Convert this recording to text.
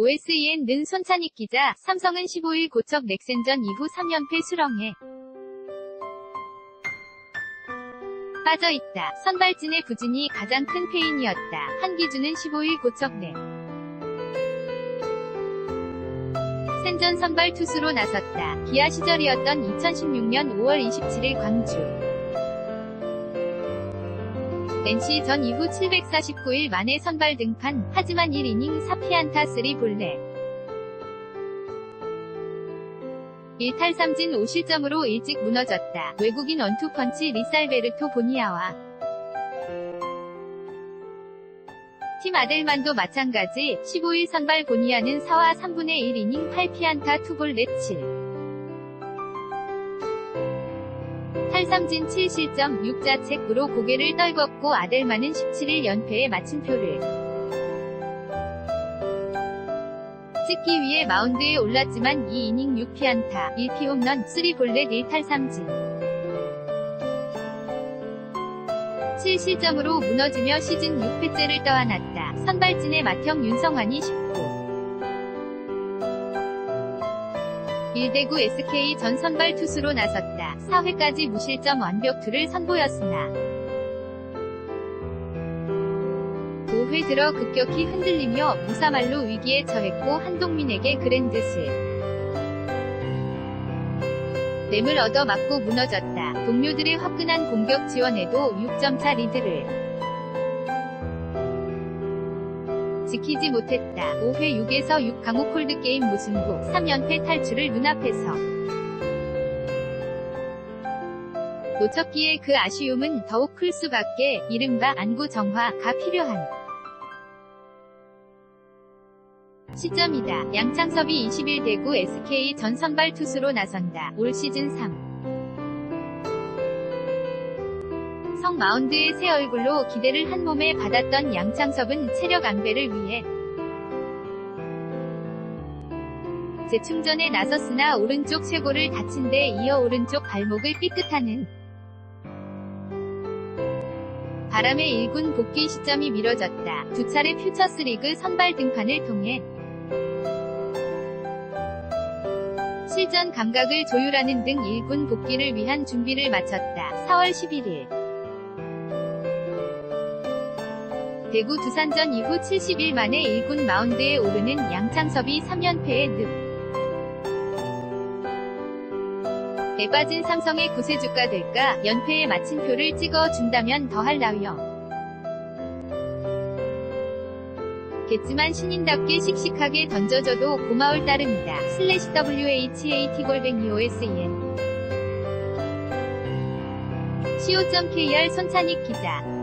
OSEN 는 손찬익 기자, 삼성은 15일 고척 넥센전 이후 3연패 수렁에 빠져있다. 선발진의 부진이 가장 큰 페인이었다. 한기준은 15일 고척 넥 센전 선발 투수로 나섰다. 기아 시절이었던 2016년 5월 27일 광주 NC 전 이후 749일 만에 선발 등판, 하지만 1이닝 4피안타 3볼넷. 1탈 3진 5실점으로 일찍 무너졌다. 외국인 원투펀치 리살베르토 보니아와 팀 아델만도 마찬가지 15일 선발 보니아는 4와 3분의 1이닝 8피안타 2볼 넷 7. 탈삼진 7실점 6자책으로 고개를 떨궜고 아델만은 17일 연패에 마침표를 찍기 위해 마운드에 올랐지만 2이닝 6피안타 1피 홈런 3볼넷 1탈삼진 7실점으로 무너지며 시즌 6패째를 떠안았다. 선발진의 맏형 윤성환이 19 1대구 SK 전 선발 투수로 나섰다. 4회까지 무실점 완벽투를 선보였으나 5회 들어 급격히 흔들리며 무사말로 위기에 처했고 한동민에게 그랜드슬 램을 얻어 맞고 무너졌다. 동료들의 화끈한 공격 지원에도 6점차 리드를 지키지 못했다. 5회 6에서 6 강호 콜드게임 무승부 3연패 탈출을 눈앞에서 놓쳤기에 그 아쉬움은 더욱 클 수밖에 이른바 안구 정화가 필요한 시점이다. 양창섭이 20일 대구 SK 전 선발 투수로 나선다. 올 시즌 3. 성 마운드의 새 얼굴로 기대를 한 몸에 받았던 양창섭은 체력 안배를 위해 재충전에 나섰으나 오른쪽 쇄골을 다친 데 이어 오른쪽 발목을 삐끗하는 바람에 1군 복귀 시점이 미뤄졌다. 두 차례 퓨처스리그 선발 등판을 통해 실전 감각을 조율하는 등 1군 복귀를 위한 준비를 마쳤다. 4월 11일 대구 두산전 이후 70일 만에 1군 마운드에 오르는 양창섭이 3연패의 늪. 에 빠진 삼성의 구세주가 될까 연패에 마침표를 찍어준다면 더할 나위요. 겠지만 신인답게 씩씩하게 던져줘도 고마울 따름이다. 슬래시 WHAT 골뱅이 OSEN co.kr 손찬익 기자